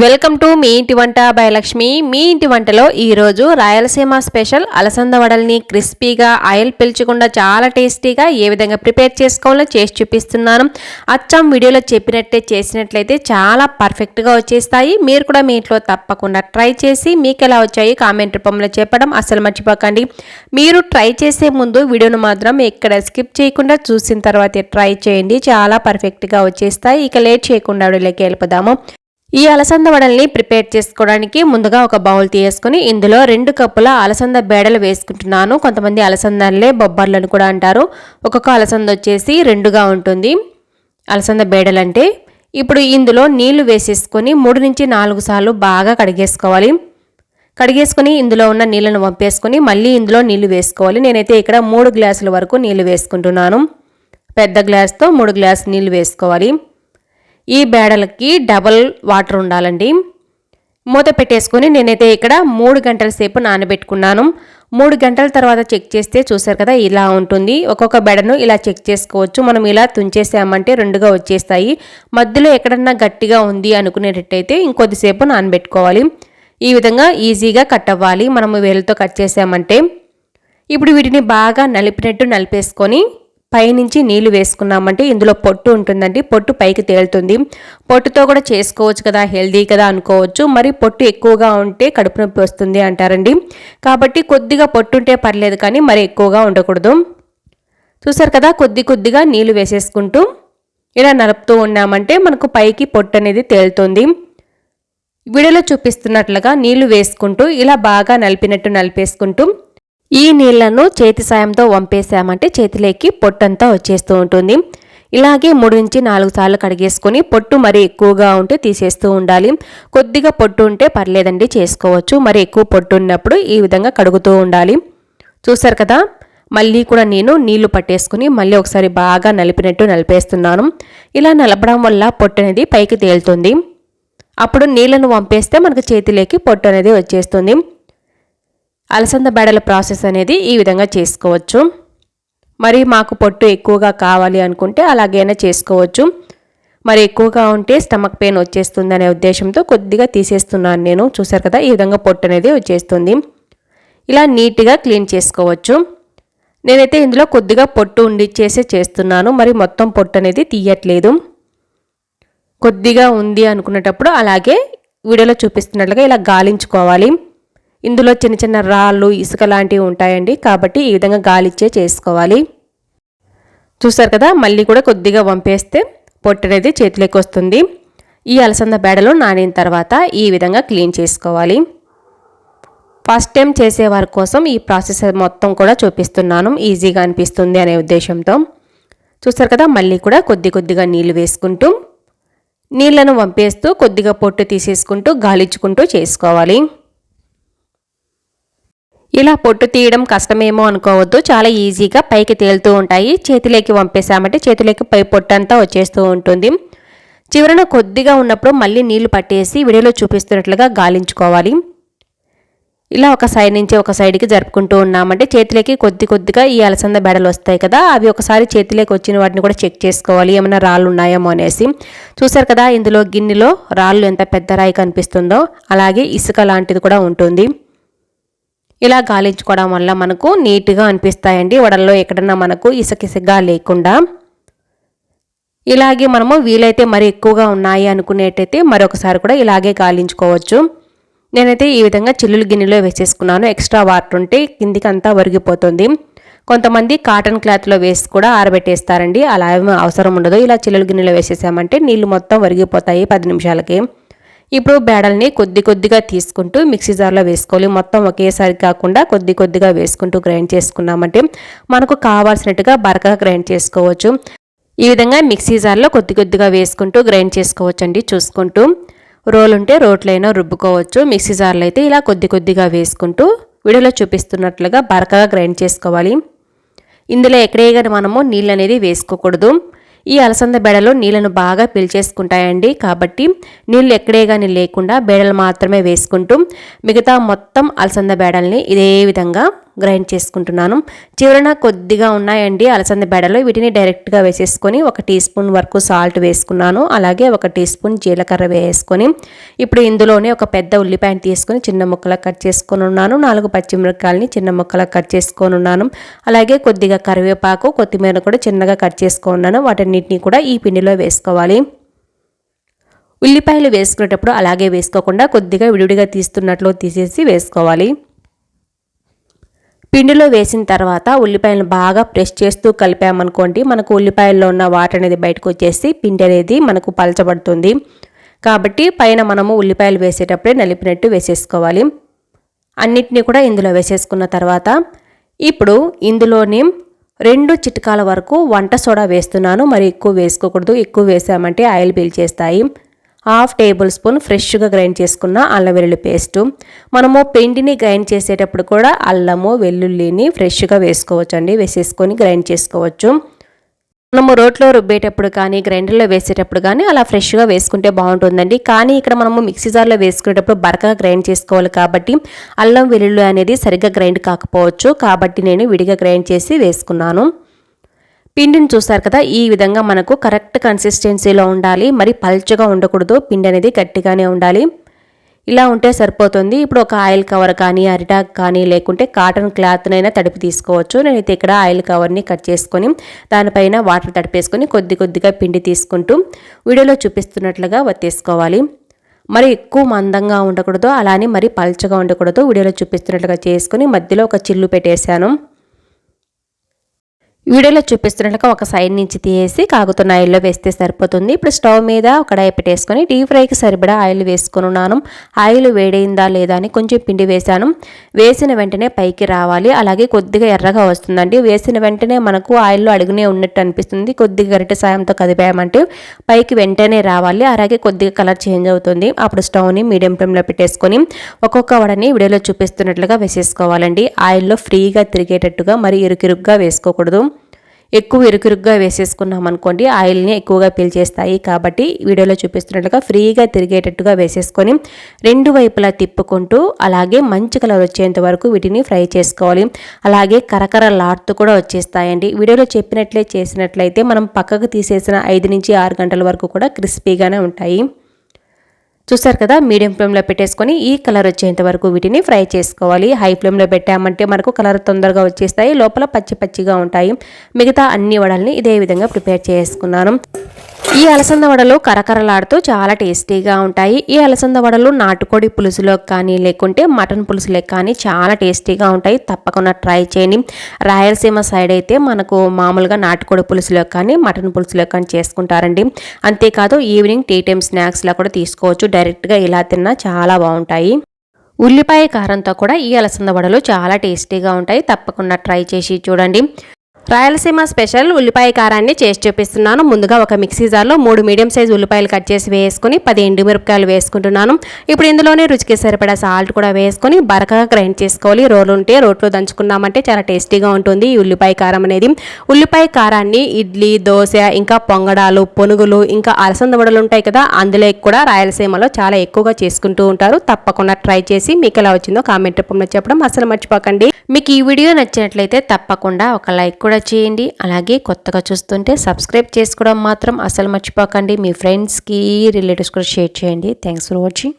Welcome to me ఇంటి వంట by Lakshmi మీ ఇంటి వంటలో ఈరోజు రాయలసీమ స్పెషల్ అలసంద వడల్ని క్రిస్పీగా ఆయిల్ పీల్చకుండా చాలా టేస్టీగా ఏ విధంగా ప్రిపేర్ చేసుకోవాలో చేసి చూపిస్తున్నాను. అచ్చం వీడియోలో చెప్పినట్టే చేసినట్లయితే చాలా పర్ఫెక్ట్గా వచ్చేస్తాయి. మీరు కూడా మీ ఇంట్లో తప్పకుండా ట్రై చేసి మీకు ఎలా వచ్చాయి కామెంట్ రూపంలో చెప్పడం అసలు మర్చిపోకండి. మీరు ట్రై చేసే ముందు వీడియోను మాత్రం ఇక్కడ స్కిప్ చేయకుండా చూసిన తర్వాత ట్రై చేయండి. చాలా పర్ఫెక్ట్గా వచ్చేస్తాయి. ఇక లేట్ చేయకుండా వీడియోలోకి వెళ్ళిపోదాము. ఈ అలసంద వడల్ని ప్రిపేర్ చేసుకోవడానికి ముందుగా ఒక బౌల్ తీసుకుని ఇందులో రెండు కప్పుల అలసంద బేడలు వేసుకుంటున్నాను. కొంతమంది అలసందలే బొబ్బర్లను కూడా అంటారు. ఒక్కొక్క అలసంద వచ్చేసి రెండుగా ఉంటుంది. అలసంద బేడలంటే ఇప్పుడు ఇందులో నీళ్ళు వేసేసుకొని మూడు నుంచి నాలుగు సార్లు బాగా కడిగేసుకోవాలి. కడిగేసుకుని ఇందులో ఉన్న నీళ్ళను పంపేసుకొని మళ్ళీ ఇందులో నీళ్ళు వేసుకోవాలి. నేనైతే ఇక్కడ మూడు గ్లాసుల వరకు నీళ్ళు వేసుకుంటున్నాను. పెద్ద గ్లాస్తో మూడు గ్లాసు నీళ్ళు వేసుకోవాలి. ఈ బేడలకి డబల్ వాటర్ ఉండాలండి. మూత పెట్టేసుకొని నేనైతే ఇక్కడ మూడు గంటల సేపు నానబెట్టుకున్నాను. మూడు గంటల తర్వాత చెక్ చేస్తే చూసారు కదా ఇలా ఉంటుంది. ఒక్కొక్క బెడను ఇలా చెక్ చేసుకోవచ్చు. మనం ఇలా తుంచేసామంటే రెండుగా వచ్చేస్తాయి. మధ్యలో ఎక్కడన్నా గట్టిగా ఉంది అనుకునేటట్టయితే ఇంకొద్దిసేపు నానబెట్టుకోవాలి. ఈ విధంగా ఈజీగా కట్ అవ్వాలి. మనము వేలతో కట్ చేసామంటే. ఇప్పుడు వీటిని బాగా నలిపినట్టు నలిపేసుకొని పైనుంచి నీళ్ళు వేసుకున్నామంటే ఇందులో పొట్టు ఉంటుందండి. పొట్టు పైకి తేలుతుంది. పొట్టుతో కూడా చేసుకోవచ్చు కదా హెల్దీ కదా అనుకోవచ్చు. మరి పొట్టు ఎక్కువగా ఉంటే కడుపు నొప్పి వస్తుంది అంటారండి. కాబట్టి కొద్దిగా పొట్టు ఉంటే పర్లేదు కానీ మరి ఎక్కువగా ఉండకూడదు. చూసారు కదా కొద్ది కొద్దిగా నీళ్ళు వేసేసుకుంటూ ఇలా నలుపుతూ ఉన్నామంటే మనకు పైకి పొట్టు అనేది తేలుతుంది. వీడియోలో చూపిస్తున్నట్లుగా నీళ్ళు వేసుకుంటూ ఇలా బాగా నలిపినట్టు నలిపేసుకుంటూ ఈ నీళ్ళను చేతి సాయంతో వంపేసామంటే చేతిలోకి పొట్టంతా వచ్చేస్తూ ఉంటుంది. ఇలాగే మూడు నుంచి నాలుగు సార్లు కడిగేసుకొని పొట్టు మరి ఎక్కువగా ఉంటే తీసేస్తూ ఉండాలి. కొద్దిగా పొట్టు ఉంటే పర్లేదండి చేసుకోవచ్చు. మరి ఎక్కువ పొట్టు ఉన్నప్పుడు ఈ విధంగా కడుగుతూ ఉండాలి. చూసారు కదా? మళ్ళీ కూడా నేను నీళ్ళు పట్టేసుకుని మళ్ళీ ఒకసారి బాగా నలిపినట్టు నలిపేస్తున్నాను. ఇలా నలపడం వల్ల పొట్టు అనేది పైకి తేలుతుంది. అప్పుడు నీళ్ళను వంపేస్తే మనకు చేతిలోకి పొట్టు అనేది వచ్చేస్తుంది. అలసంద బెడల ప్రాసెస్ అనేది ఈ విధంగా చేసుకోవచ్చు. మరి మాకు పొట్టు ఎక్కువగా కావాలి అనుకుంటే అలాగైనా చేసుకోవచ్చు. మరి ఎక్కువగా ఉంటే స్టమక్ పెయిన్ వచ్చేస్తుంది అనే ఉద్దేశంతో కొద్దిగా తీసేస్తున్నాను నేను. చూసారు కదా ఈ విధంగా పొట్టు అనేది వచ్చేస్తుంది. ఇలా నీట్గా క్లీన్ చేసుకోవచ్చు. నేనైతే ఇందులో కొద్దిగా పొట్టు ఉండిచ్చేసే చేస్తున్నాను. మరి మొత్తం పొట్టు అనేది తీయట్లేదు. కొద్దిగా ఉంది అనుకునేటప్పుడు అలాగే వీడియోలో చూపిస్తున్నట్లుగా ఇలా గాలించుకోవాలి. ఇందులో చిన్న చిన్న రాళ్ళు ఇసుక లాంటివి ఉంటాయండి. కాబట్టి ఈ విధంగా గాలిచ్చే చేసుకోవాలి. చూసారు కదా మళ్ళీ కూడా కొద్దిగా వంపేస్తే పొట్టు అనేది చేతిలోకి వస్తుంది. ఈ అలసంద బేడలో నానిన తర్వాత ఈ విధంగా క్లీన్ చేసుకోవాలి. ఫస్ట్ టైం చేసేవారి కోసం ఈ ప్రాసెస్ మొత్తం కూడా చూపిస్తున్నాను. ఈజీగా అనిపిస్తుంది అనే ఉద్దేశంతో. చూస్తారు కదా మళ్ళీ కూడా కొద్ది కొద్దిగా నీళ్ళు వేసుకుంటూ నీళ్ళను వంపేస్తూ కొద్దిగా పొట్టు తీసేసుకుంటూ గాలించుకుంటూ చేసుకోవాలి. ఇలా పొట్టు తీయడం కష్టమేమో అనుకోవద్దు. చాలా ఈజీగా పైకి తేలుతూ ఉంటాయి. చేతిలోకి పంపేసామంటే చేతిలోకి పై పొట్టంతా వచ్చేస్తూ ఉంటుంది. చివరన కొద్దిగా ఉన్నప్పుడు మళ్ళీ నీళ్ళు పట్టేసి వీడియోలో చూపిస్తున్నట్లుగా గాలించుకోవాలి. ఇలా ఒక సైడ్ నుంచి ఒక సైడ్కి జరుపుకుంటూ ఉన్నామంటే చేతిలోకి కొద్ది కొద్దిగా ఈ అలసంద బెడలు వస్తాయి కదా అవి ఒకసారి చేతిలోకి వచ్చిన వాటిని కూడా చెక్ చేసుకోవాలి. ఏమైనా రాళ్ళు ఉన్నాయేమో అనేసి. చూసారు కదా ఇందులో గిన్నెలో రాళ్ళు ఎంత పెద్ద రాయి కనిపిస్తుందో. అలాగే ఇసుక లాంటిది కూడా ఉంటుంది. ఇలా గాలించుకోవడం వల్ల మనకు నీట్గా అనిపిస్తాయండి. వడల్లో ఎక్కడన్నా మనకు ఇసుకిసుగ్గా లేకుండా. ఇలాగే మనము వీలైతే మరి ఎక్కువగా ఉన్నాయి అనుకునేటైతే మరొకసారి కూడా ఇలాగే గాలించుకోవచ్చు. నేనైతే ఈ విధంగా చిల్లులు గిన్నెలో వేసేసుకున్నాను. ఎక్స్ట్రా వాటర్ ఉంటే కిందికి అంతా ఒరిగిపోతుంది. కొంతమంది కాటన్ క్లాత్లో వేసి కూడా ఆరబెట్టేస్తారండి. అలా ఏమీ అవసరం ఉండదు. ఇలా చిల్లులు గిన్నెలో వేసేసామంటే నీళ్ళు మొత్తం ఒరిగిపోతాయి పది నిమిషాలకి. ఇప్పుడు బేడల్ని కొద్ది కొద్దిగా తీసుకుంటూ మిక్సీ జార్లో వేసుకోవాలి. మొత్తం ఒకేసారి కాకుండా కొద్ది కొద్దిగా వేసుకుంటూ గ్రైండ్ చేసుకున్నామంటే మనకు కావాల్సినట్టుగా బరకగా గ్రైండ్ చేసుకోవచ్చు. ఈ విధంగా మిక్సీ జార్లో కొద్ది కొద్దిగా వేసుకుంటూ గ్రైండ్ చేసుకోవచ్చు అండి చూసుకుంటూ రోల్ ఉంటే రోట్లైనా రుబ్బుకోవచ్చు. మిక్సీ జార్లో అయితే ఇలా కొద్ది కొద్దిగా వేసుకుంటూ వీడియోలో చూపిస్తున్నట్లుగా బరకగా గ్రైండ్ చేసుకోవాలి. ఇందులో ఎక్కడే కానీ మనము నీళ్ళు అనేది వేసుకోకూడదు. ఈ అలసంద బెడలో నీళ్ళను బాగా పీల్చేసుకుంటాయండి కాబట్టి నీళ్ళు ఎక్కడే కానీ లేకుండా బెడలు మాత్రమే వేసుకుంటూ మిగతా మొత్తం అలసంద బేడల్ని ఇదే విధంగా గ్రైండ్ చేసుకుంటున్నాను. చివరన కొద్దిగా ఉన్నాయండి అలసంద బెడలు. వీటిని డైరెక్ట్గా వేసేసుకొని ఒక టీ స్పూన్ వరకు సాల్ట్ వేసుకున్నాను. అలాగే ఒక టీ స్పూన్ జీలకర్ర వేసుకొని ఇప్పుడు ఇందులోనే ఒక పెద్ద ఉల్లిపాయను తీసుకొని చిన్న ముక్కలు కట్ చేసుకొని ఉన్నాను. నాలుగు పచ్చిమిరపకాయలని చిన్న ముక్కలు కట్ చేసుకొని ఉన్నాను. అలాగే కొద్దిగా కరివేపాకు కొత్తిమీర కూడా చిన్నగా కట్ చేసుకున్నాను వాటన్నిటిని కూడా ఈ పిండిలో వేసుకోవాలి. ఉల్లిపాయలు వేసుకునేటప్పుడు అలాగే వేసుకోకుండా కొద్దిగా విడివిడిగా తీస్తున్నట్లు తీసేసి వేసుకోవాలి. పిండిలో వేసిన తర్వాత ఉల్లిపాయలను బాగా ప్రెస్ చేస్తూ కలిపామనుకోండి మనకు ఉల్లిపాయల్లో ఉన్న వాటర్ అనేది బయటకు వచ్చేసి పిండి అనేది మనకు పలచబడుతుంది. కాబట్టి పైన మనము ఉల్లిపాయలు వేసేటప్పుడే నలిపినట్టు వేసేసుకోవాలి. అన్నిటినీ కూడా ఇందులో వేసేసుకున్న తర్వాత ఇప్పుడు ఇందులోనే రెండు చిట్కాల వరకు వంట సోడా వేస్తున్నాను. మరి ఎక్కువ వేసుకోకూడదు. ఎక్కువ వేసామంటే ఆయిల్ పీల్చేస్తాయి. హాఫ్ టేబుల్ స్పూన్ ఫ్రెష్గా గ్రైండ్ చేసుకున్న అల్లం వెల్లుల్లి పేస్టు. మనము పిండిని గ్రైండ్ చేసేటప్పుడు కూడా అల్లము వెల్లుల్లిని ఫ్రెష్గా వేసుకోవచ్చు అండి వేసేసుకొని గ్రైండ్ చేసుకోవచ్చు. మనము రోట్లో రుబ్బేటప్పుడు కానీ గ్రైండర్లో వేసేటప్పుడు కానీ అలా ఫ్రెష్గా వేసుకుంటే బాగుంటుందండి. కానీ ఇక్కడ మనము మిక్సీ జార్లో వేసుకునేటప్పుడు బరకగా గ్రైండ్ చేసుకోవాలి కాబట్టి అల్లం వెల్లుల్లి అనేది సరిగ్గా గ్రైండ్ కాకపోవచ్చు. కాబట్టి నేను విడిగా గ్రైండ్ చేసి వేసుకున్నాను. పిండిని చూస్తారు కదా ఈ విధంగా మనకు కరెక్ట్ కన్సిస్టెన్సీలో ఉండాలి. మరి పల్చగా ఉండకూడదు పిండి అనేది గట్టిగానే ఉండాలి. ఇలా ఉంటే సరిపోతుంది. ఇప్పుడు ఒక ఆయిల్ కవర్ కానీ అరిటాక్ కానీ లేకుంటే కాటన్ క్లాత్నైనా తడిపి తీసుకోవచ్చు. నేనైతే ఇక్కడ ఆయిల్ కవర్ని కట్ చేసుకొని దానిపైన వాటర్ తడిపేసుకొని కొద్ది కొద్దిగా పిండి తీసుకుంటూ వీడియోలో చూపిస్తున్నట్లుగా వత్తేసుకోవాలి. మరి ఎక్కువ మందంగా ఉండకూడదు అలానే మరి పల్చగా ఉండకూడదు. వీడియోలో చూపిస్తున్నట్లుగా చేసుకొని మధ్యలో ఒక చిల్లు పెట్టేశాను. వీడియోలో చూపిస్తున్నట్లుగా ఒక సైడ్ నుంచి తీసేసి కాగుతున్న ఆయిల్లో వేస్తే సరిపోతుంది. ఇప్పుడు స్టవ్ మీద ఒక కడాయి పెట్టేసుకొని డీప్ ఫ్రైకి సరిపడా ఆయిల్ వేసుకుని ఉన్నాను. ఆయిల్ వేడైందా లేదా అని కొంచెం పిండి వేశాను. వేసిన వెంటనే పైకి రావాలి. అలాగే కొద్దిగా ఎర్రగా వస్తుందండి. వేసిన వెంటనే మనకు ఆయిల్లో అడుగునే ఉన్నట్టు అనిపిస్తుంది. కొద్దిగా గరిటె సాయంతో కదిపామంటే పైకి వెంటనే రావాలి. అలాగే కొద్దిగా కలర్ చేంజ్ అవుతుంది. అప్పుడు స్టవ్ని మీడియం ఫ్లేమ్లో పెట్టేసుకొని ఒక్కొక్క వడని వీడియోలో చూపిస్తున్నట్లుగా వేసేసుకోవాలండి. ఆయిల్లో ఫ్రీగా తిరిగేటట్టుగా మరి ఇరుకిరుగ్గా వేసుకోకూడదు. ఎక్కువ ఇరుకురుగ్గా వేసేసుకున్నాం అనుకోండి ఆయిల్ని ఎక్కువగా పీల్చేస్తాయి కాబట్టి వీడియోలో చూపిస్తున్నట్లుగా ఫ్రీగా తిరిగేటట్టుగా వేసేసుకొని రెండు వైపులా తిప్పుకుంటూ అలాగే మంచి కలర్ వచ్చేంత వరకు వీటిని ఫ్రై చేసుకోవాలి. అలాగే కరకరలాడుతూ కూడా వచ్చేస్తాయండి. వీడియోలో చెప్పినట్లే చేసినట్లయితే మనం పక్కకు తీసేసిన ఐదు నుంచి ఆరు గంటల వరకు కూడా క్రిస్పీగానే ఉంటాయి. చూసారు కదా మీడియం ఫ్లేమ్లో పెట్టేసుకొని ఈ కలర్ వచ్చేంత వరకు వీటిని ఫ్రై చేసుకోవాలి. హై ఫ్లేమ్లో పెట్టామంటే మనకు కలర్ తొందరగా వచ్చేస్తాయి. లోపల పచ్చి పచ్చిగా ఉంటాయి. మిగతా అన్ని వడల్ని ఇదే విధంగా ప్రిపేర్ చేసుకున్నాను. ఈ అలసంద వడలు కరకరలాడుతూ చాలా టేస్టీగా ఉంటాయి. ఈ అలసంద వడలు నాటుకోడి పులుసులో కానీ లేకుంటే మటన్ పులుసులో కానీ చాలా టేస్టీగా ఉంటాయి. తప్పకుండా ట్రై చేయండి. రాయలసీమ సైడ్ అయితే మనకు మామూలుగా నాటుకోడి పులుసులో కానీ మటన్ పులుసులో కానీ చేసుకుంటారండి. అంతేకాదు ఈవినింగ్ టీ టైమ్ స్నాక్స్లా కూడా తీసుకోవచ్చు. డైరెక్ట్గా ఇలా తిన్నా చాలా బాగుంటాయి. ఉల్లిపాయ కారంతో కూడా ఈ అలసంద వడలు చాలా టేస్టీగా ఉంటాయి. తప్పకుండా ట్రై చేసి చూడండి. రాయలసీమ స్పెషల్ ఉల్లిపాయ కారాన్ని చేసి చూపిస్తున్నాను. ముందుగా ఒక మిక్సీ జార్లో మూడు మీడియం సైజ్ ఉల్లిపాయలు కట్ చేసి వేసుకుని పది ఎండుమిరపకాయలు వేసుకుంటున్నాను. ఇప్పుడు ఇందులోనే రుచికి సరిపడా సాల్ట్ కూడా వేసుకొని బరకగా గ్రైండ్ చేసుకోవాలి. రోలు ఉంటే రోట్లో దంచుకున్నామంటే చాలా టేస్టీగా ఉంటుంది ఈ ఉల్లిపాయ కారం అనేది. ఉల్లిపాయ కారాన్ని ఇడ్లీ దోశ ఇంకా పొంగడాలు పొనుగులు ఇంకా అలసంద వడలు ఉంటాయి కదా అందులో కూడా రాయలసీమలో చాలా ఎక్కువగా చేసుకుంటూ ఉంటారు. తప్పకుండా ట్రై చేసి మీకు ఎలా వచ్చిందో కామెంట్ రూపంలో చెప్పడం అసలు మర్చిపోకండి. మీకు ఈ వీడియో నచ్చినట్లయితే తప్పకుండా ఒక లైక్ కూడా చేయండి. అలాగే కొత్తగా చూస్తుంటే సబ్స్క్రైబ్ చేసుకోవడం మాత్రం అసలు మర్చిపోకండి. మీ ఫ్రెండ్స్కి రిలేటివ్స్ కూడా షేర్ చేయండి. Thanks for watching.